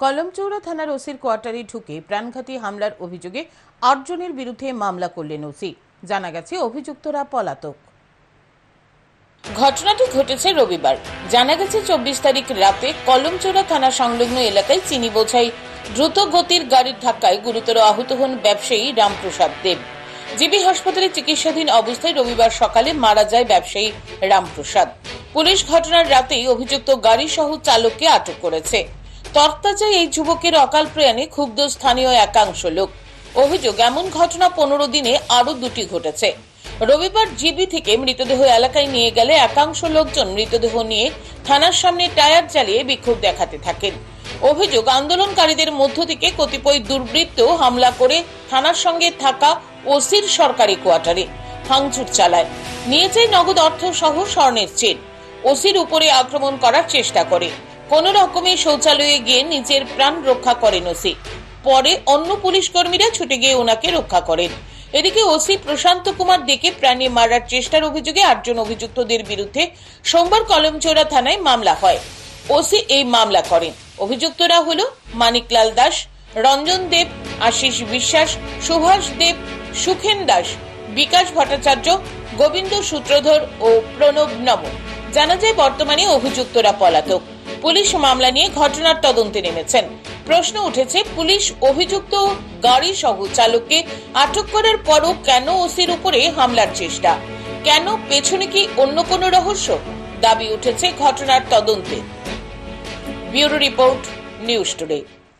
কলমচৌড়া থানার ওসির কোয়ার্টারে ঢুকে প্রাণঘাতী হামলার অভিযোগে আটজনের বিরুদ্ধে মামলা করলেন ওসি। জানা গেছে, অভিযুক্তরা পলাতক। ঘটনাটি ঘটেছে রবিবার। জানা গেছে, চব্বিশ তারিখ রাতে কলমচোরা থানা সংলগ্ন এলাকায় চিনি বোঝাই দ্রুত গতির গাড়ির ধাক্কায় গুরুতর আহত হন ব্যবসায়ী রামপ্রসাদ দেব। জিবি হাসপাতালে চিকিৎসাধীন অবস্থায় রবিবার সকালে মারা যায় ব্যবসায়ী রামপ্রসাদ। পুলিশ ঘটনার রাতেই অভিযুক্ত গাড়ি সহ চালককে আটক করেছে। তরতাজায় এই যুবকের অকাল প্রয়াণে ক্ষুব্ধ স্থানীয় একাংশ লোক। অভিযোগ, এমন ঘটনা পনেরো দিনে আরও দুটি ঘটেছে। রবিবার জিবি থেকে মৃতদেহ এলাকায় নিয়ে গেলে একাংশ লোকজন মৃতদেহ নিয়ে থানার সামনে টায়ার জ্বালিয়ে বিক্ষোভ দেখাতে থাকেন। অভিযোগ, আন্দোলনকারীদের মধ্য থেকে কতিপয় দুর্বৃত্ত হামলা করে থানার সঙ্গে থাকা ওসির সরকারি কোয়ার্টারে ভাঙচুর চালায়। নিয়ে যায় নগদ অর্থ সহ স্বর্ণের চেন। ওসির উপরে আক্রমণ করার চেষ্টা করে। কোন রকমে শৌচালয়ে গিয়ে নিজের প্রাণ রক্ষা করেন ওসি। পরে অন্য পুলিশ কর্মীরা ছুটে গিয়ে ওনাকে রক্ষা করেন। এদিকে ওসি প্রশান্ত কুমার ডেকে প্রাণী মারার চেষ্টার অভিযোগে আটজন অভিযুক্তদের বিরুদ্ধে সোমবার কলমচোরা থানায় মামলা হয়। ওসি এই মামলা করেন। অভিযুক্তরা হল মানিকলাল দাস, রঞ্জন দেব, আশিস বিশ্বাস, সুভাষ দেব, সুখেন দাস, বিকাশ ভট্টাচার্য, গোবিন্দ সূত্রধর ও প্রণব নম জানা যায় বর্তমানে অভিযুক্তরা পলাতক। পুলিশ মামলা নিয়ে ঘটনার তদন্তে নেমেছেন। প্রশ্ন উঠেছে, পুলিশ অভিযুক্ত গাড়ি সহ চালককে আটক করার পরও কেন ওসির উপরে হামলার চেষ্টা? কেন, পেছনে কি অন্য কোনো রহস্য? দাবি উঠেছে ঘটনার তদন্তে। Bureau report, news today.